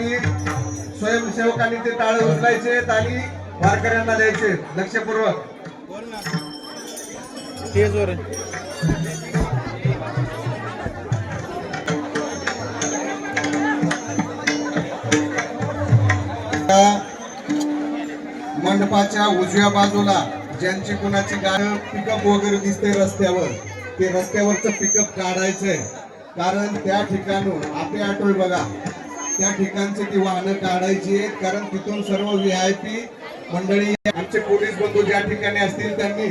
आणि स्वयंसेवकांनी ते टाळ उचलायचे आणि वारकऱ्यांना द्यायचे लक्षपूर्वक. मंडपाच्या उजव्या बाजूला ज्यांची कुणाची गाडी पिकअप वगैरे दिसते रस्त्यावर ते रस्त्यावरचं पिकअप काढायचंय. कारण त्या ठिकाणून आपे आठवल बघा. त्या ठिकाणची ती वाहनं काढायची आहेत. कारण तिथून सर्व व्ही आय पी मंडळी आमचे पोलीस बंधू ज्या ठिकाणी असतील त्यांनी